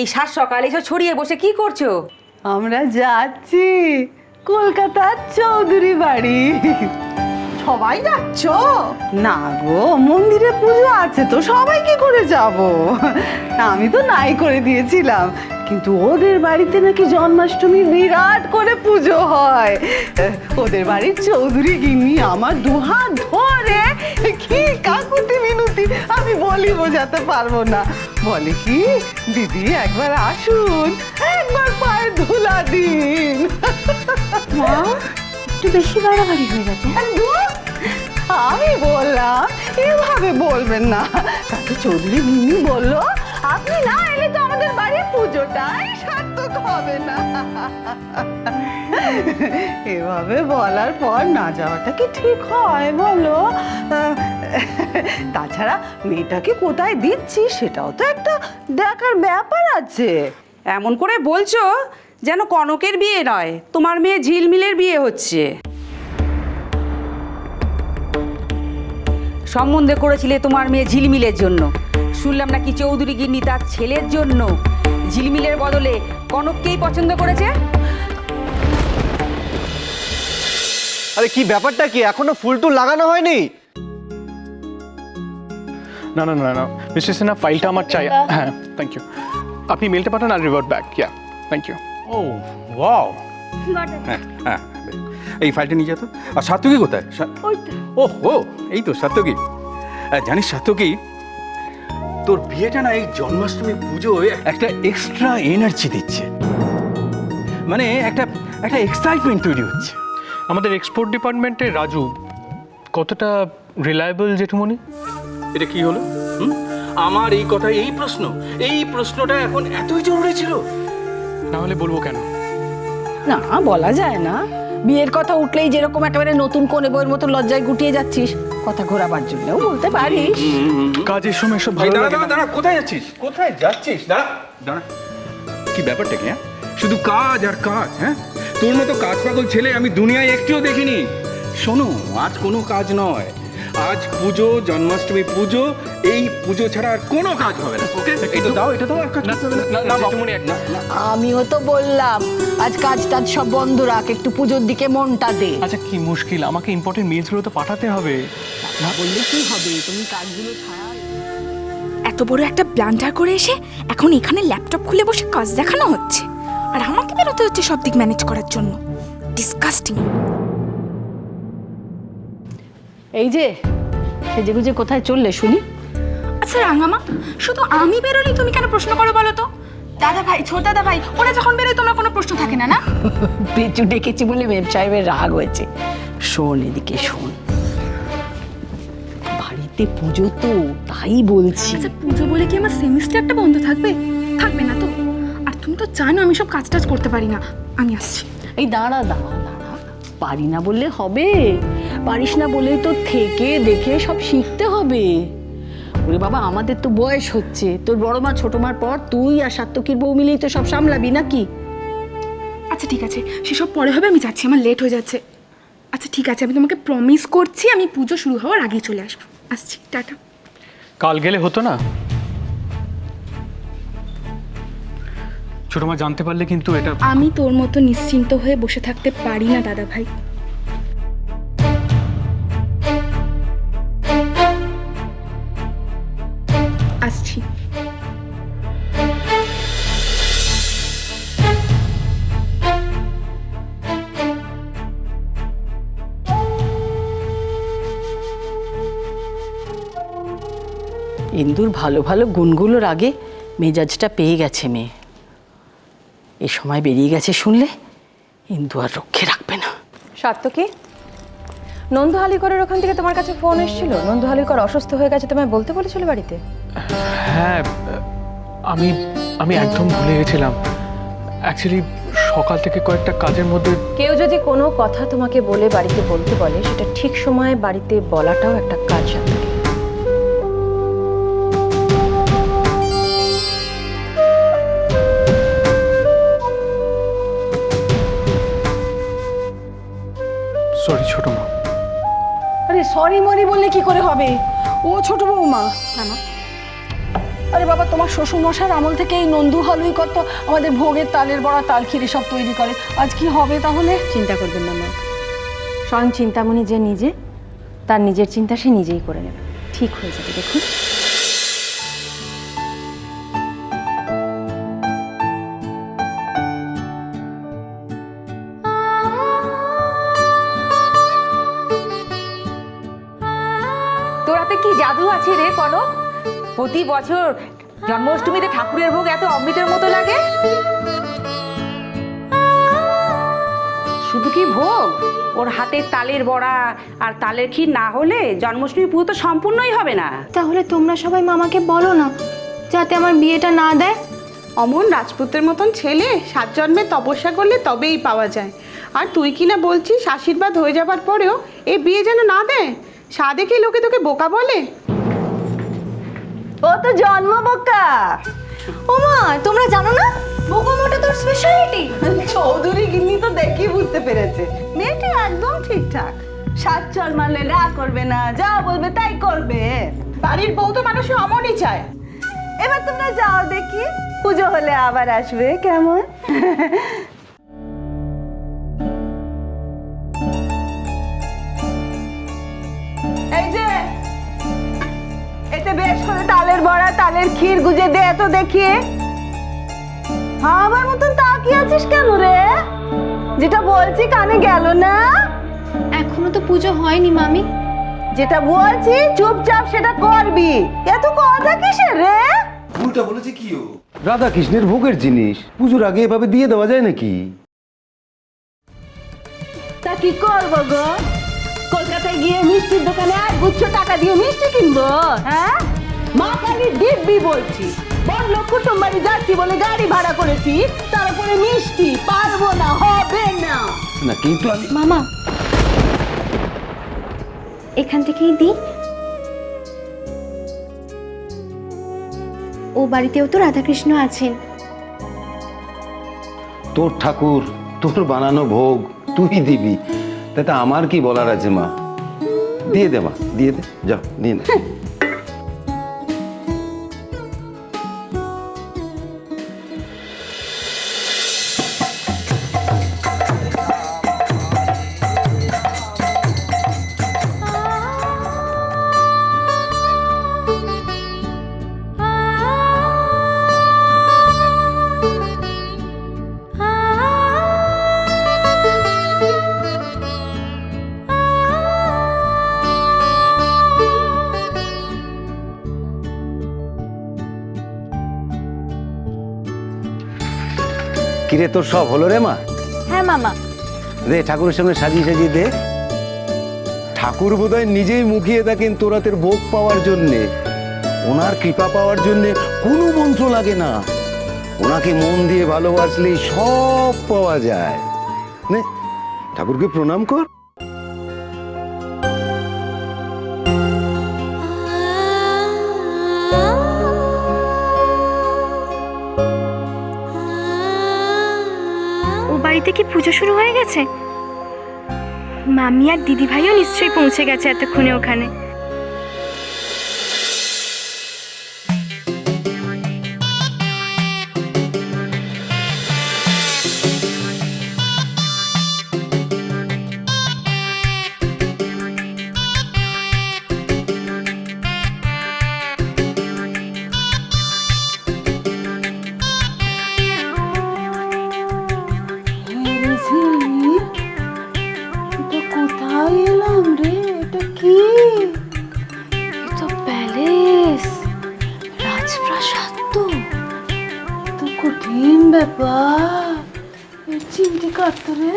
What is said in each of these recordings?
এই সাত সকালে এসে ছড়িয়ে বসে কি করছ? আমরা যাচ্ছি। কলকাতার চৌধুরী বাড়ি। সবাই যাচ্ছ? না গো, মন্দিরে পুজো আছে তো, সবাই কি করে যাব? আমি তো নাই করে দিয়েছিলাম, কিন্তু ওদের বাড়িতে নাকি জন্মাষ্টমী বিরাট করে পুজো হয়। ওদের বাড়ির চৌধুরী গিন্নি আমার দুহাত ধরে, কি কাকুতি মিনতি, আমি বলি বোঝাতে পারব না। বলে কি, দিদি একবার আসুন, একবার পায়ে ধুলা দিন। মা? একটু বেশি বাড়াবাড়ি হয়ে গেছে। আমি বললাম, এভাবে বলবেন না। তাতে চৌধুরী মিনি বলল, আপনি না এলে তো আমাদের বাড়ির পুজোটাই সার্থক হবে না। এভাবে বলার পর না যাওয়াটা কি ঠিক হয় বলো? তাছাড়া মেয়েটাকে কোথায় দিচ্ছি সেটাও তো একটা দেখার ব্যাপার আছে। এমন করে বলছো যেন কনকের বিয়ে নয় তোমার মেয়ে ঝিলমিলের বিয়ে হচ্ছে। সম্বন্ধে করেছিলে তোমার মেয়ে ঝিলমিলের জন্য। শুনলাম নাকি চৌধুরী গিন্নি তার ছেলের জন্য। ঝিলমিলের বদলে কনককেই পছন্দ করেছে? আরে কি ব্যাপারটা কি? এখনও ফুল টুল লাগানো হয়নি? না না না না মিস্টার সিনহা ফাইলটা আমার চাই। হ্যাঁ থ্যাংক ইউ আপনি মেলটা পাঠান আর revert back yeah thank you O wow. হ্যাঁ হ্যাঁ এই ফাইলটা নিয়ে যেত আর সাত্তকী কোথায়? ও হো এই তো সাত্তকী আহ, জানিস সাত্তকী তোর বিয়েটা না এই জন্মাষ্টমী পুজোয় একটা এক্সট্রা এনার্জি দিচ্ছে। মানে একটা একটা এক্সাইটমেন্ট তৈরি হচ্ছে। আমাদের এক্সপোর্ট ডিপার্টমেন্টে রাজু কতটা রিলায়েবল জেঠুমনি এটা কি হলো? হুম? আমার এই কথা এই প্রশ্ন এই প্রশ্নটা এখন এতই জরুরি ছিল না হলে বলব কেন? না বলা যায় না। বিয়ের কথা উঠলেই যেরকম একেবারে নতুন কোনে বইয়ের মতো লজ্জায় গুটিয়ে যাচ্ছিস কথা ঘোরাবার জন্যও বলতে পারিস। কাজের সময় সব ভালো দাঁড়া লাগে দাঁড়া না। দাঁড়া কোথায় যাচ্ছিস? কোথায় যাচ্ছিস? দাঁড়া দাঁড়া। কি ব্যাপারটা কি হ্যাঁ? শুধু কাজ আর কাজ হ্যাঁ? তোর মতো কাজ পাগল ছেলে আমি দুনিয়ায় একটিও দেখিনি। শোনো আজ কোনো কাজ নয়। আজ পুজো জন্মাষ্টমী পুজো এই পুজো ছাড়া আর কোনো কাজ হবে না ওকে এটা দাও এটা দাও আর কাজ না, করতে হবে না। না, জেঠুমনি, এক- না, না। আমিও তো বললাম আজ কাজ টাজ সব বন্ধ রাখ একটু পুজোর দিকে মনটা দে। আচ্ছা কি মুশকিল আমাকে ইম্পর্টেন্ট মেলসগুলো তো পাঠাতে হবে। না বললে কি হবে? তুমি কাজগুলো ছাড়া এত বড় একটা ব্লান্ডার করে এসে এখন এখানে ল্যাপটপ খুলে বসে কাজ দেখানো হচ্ছে। আর আমাকে বেরোতে হচ্ছে সব দিক ম্যানেজ করার জন্য। ডিসকাস্টিং এই যে সেজে গুজে কোথায় চললে শুনি? আচ্ছা রাঙামা শুধু আমি বেরোলেই তুমি কেন প্রশ্ন করো বলো তো? দাদা ভাই ছোট দাদা ভাই ওরা যখন বেরোয় তোমার কোনো প্রশ্ন থাকে না না? পেঁচু ডেকেছি বলে মেম সাহেবের রাগ হয়েছে। শোন এদিকে শোন। বাড়িতে পুজো তো তাই বলছি। আচ্ছা পুজো বলে কি আমার সেমিস্টারটা বন্ধ থাকবে? থাকবে না তো? আর তুমি তো জানো আমি সব কাজ টাজ করতে পারি না। আমি আসছি। এই দাঁড়া দাঁড়া দাঁড়া। পারি না বললে হবে। পারিস না বলেই তো থেকে দেখে সব শিখতে হবে। ওরে বাবা আমাদের তো বয়স হচ্ছে। তোর বড় মা ছোট মার পর তুই আর সাত্তকীর বউ মিলেই তো সব সামলাবি নাকি? আচ্ছা ঠিক আছে। সেসব পরে হবে আমি যাচ্ছি আমার লেট হয়ে যাচ্ছে। আচ্ছা ঠিক আছে আমি তোমাকে প্রমিস করছি আমি পুজো শুরু হওয়ার আগেই চলে আসব। আসছি টাটা। কাল গেলে হতো না? ছোট মা জানতে পারলে কিন্তু এটা আমি তোর মতো নিশ্চিন্ত হয়ে বসে থাকতে পারি না দাদা ভাই ইন্দুর ভালো ভালো গুণগুলোর আগে মেজাজটা পেয়ে গেছে মেয়ে। এ সময় বেরিয়ে গেছে শুনলে ইন্দু আর রক্ষে রাখবে না। সাত্তকী নন্দু হালিকরের ওখান থেকে তোমার কাছে ফোন এসেছিল? নন্দু হালিকর অসুস্থ হয়ে গেছে তোমায় বলতে বলেছিল বাড়িতে? হ্যাঁ আমি আমি একদম ভুলে গেছিলাম। অ্যাকচুয়ালি সকাল থেকে কয়েকটা কাজের মধ্যে কেউ যদি কোনো কথা তোমাকে বলে বাড়িতে বলতে বলে সেটা ঠিক সময়ে বাড়িতে বলাটাও একটা কাজ সাত্তকী সরি ছোট মা। আরে সরি মরি বললে কি করে হবে? ও ছোট বৌমা। আরে বাবা তোমার শ্বশুর মশার আমল থেকে এই নন্দু হালুই কত আমাদের ভোগের তালের বড়া তাল খিরি সব তৈরি করে। আজ কি হবে তাহলে? চিন্তা করবেন না মা। স্বয়ং চিন্তামণি যে নিজে তার নিজের চিন্তা সে নিজেই করে নেবে। ঠিক হয়ে যাবে দেখুন। প্রতি বছর জন্মাষ্টমীতে ঠাকুরের ভোগ এত অমৃতের মতো লাগে? শুধু কি ভোগ? ওর হাতে তালের বড়া আর তালের ক্ষীর না হলে জন্মাষ্টমী পুজো তো সম্পূর্ণই হবে না। তাহলে তোমরা সবাই মামাকে বলো না যাতে আমার বিয়েটা না দেয়। অমন রাজপুতের মতন ছেলে সাত জন্মে তপস্যা করলে তবেই পাওয়া যায়। আর তুই কি না বলছিস আশীর্বাদ হয়ে যাবার পরেও এ বিয়ে যেন না দেয়? সা দেখে লোকে তোকে বোকা বলে? ও তো জন্ম বোকা। ও মা তোমরা জানো না? বোকামোটা তোর স্পেশালিটি চৌধুরী গিন্নি তো দেখি বুঝতে পেরেছে। মেয়েটি একদম ঠিকঠাক। সাত চল মারলে না করবে না যা বলবে তাই করবে। বাড়ির বউ তো মানুষ অমনই চায়। এবার তোমরা যাও দেখি পুজো হলে আবার আসবে কেমন? এতে বেশ করে তালের বড়া তালের ক্ষীর গুজে দে তো দেখি। আমার মতন তাকিয়ে আছিস কেন রে? যেটা বলছি কানে গেল না? এখনও তো পুজো হয়নি মামি। যেটা বলছি চুপচাপ সেটা করবি। এত কথা কিসের রে? ভুলটা বলেছে কি ও? রাধা কৃষ্ণের ভোগের জিনিস। পুজোর আগে এভাবে দিয়ে দেওয়া যায় নাকি? তা কি করব গো? কলকাতায় গিয়ে মিষ্টির দোকানে এক গুচ্ছ টাকা দিয়ে মিষ্টি কিনবো। হ্যাঁ? মা কালী দিব্যি বলছি। বড় যাচ্ছি বলে গাড়ি ভাড়া করেছি তারপরে মিষ্টি পারব না হবে না। না কিন্তু আমি মামা এখান থেকেই দিই ও বাড়িতেও তো রাধাকৃষ্ণ আছেন। তোর ঠাকুর তোর বানানো ভোগ তুই দিবি। তাতে আমার কি বলার আছে মা? দিয়ে দে মা দিয়ে দে যাও নিয়ে নে। কিরে তোর সব হলো রে মা? হ্যাঁ মামা। দে ঠাকুরের সামনে সাজিয়ে সাজিয়ে দে। ঠাকুর বোধহয় নিজেই মুখিয়ে থাকেন তোরাতের ভোগ পাওয়ার জন্যে। ওনার কৃপা পাওয়ার জন্যে কোনো মন্ত্র লাগে না। ওনাকে মন দিয়ে ভালোবাসলেই সব পাওয়া যায়। নে ঠাকুরকে প্রণাম কর। বাড়িতে কি পুজো শুরু হয়ে গেছে? মামি আর দিদিভাইও নিশ্চয়ই পৌঁছে গেছে এতক্ষণে ওখানে। কোথায় এলাম রে, এটা কি? তো প্যালেস, রাজপ্রাসাদ তো। তো কঠিন ব্যাপার। এর চিমটি কাটতো রে?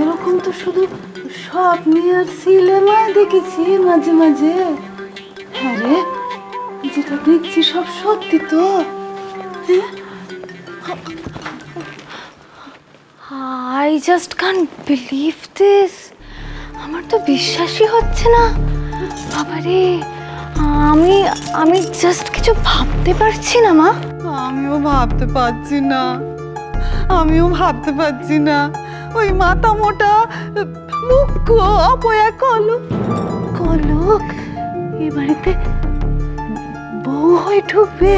এরকম তো শুধু স্বপ্নে আর সিনেমায় দেখেছি মাঝে মাঝে। হ্যাঁ রে, যেটা দেখছি সব সত্যি তো। I just can't believe this আমার তো বিশ্বাসই হচ্ছে না। বাবারে আমি আমি জাস্ট কিছু ভাবতে পারছি না মা। আমিও ভাবতে পারছি না। আমিও ভাবতে পারছি না। ওই মাথা মোটা মুখ্য অপয়া কলক। কলক? এ বাড়িতে বউ হয়ে ঢুকবে?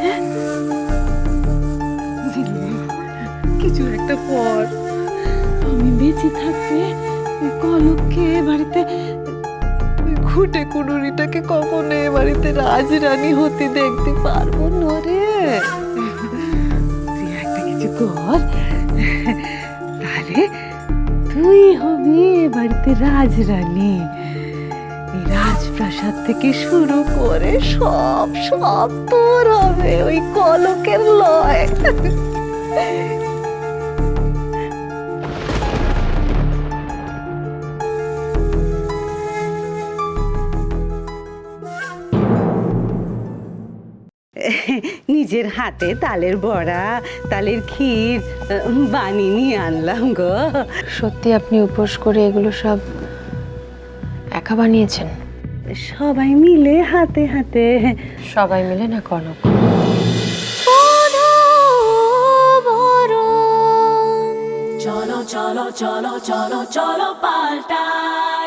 হ্যাঁ? একটা পর। আমি বেঁচে ওই কলককে বাড়িতে ওই ঘুটে কুড়ুরিটাকে কখনো এ বাড়িতে রাজরানী হতে দেখতে পারব না রে। তুই একটা কিছু কর, তাহলে তুই হবি এ বাড়িতে রাজরানী। রাজপ্রাসাদ থেকে শুরু করে সব সব তোর হবে ওই কলকের লয়। নিজের হাতে তালের বড়া তালের ক্ষীর বানিয়ে নিয়ে আনলাম গো। সত্যি আপনি উপোস করে এগুলো সব একা বানিয়েছেন? সবাই মিলে হাতে হাতে। সবাই মিলে না কনক? চলো চলো চলো চলো চলো পাল্টাই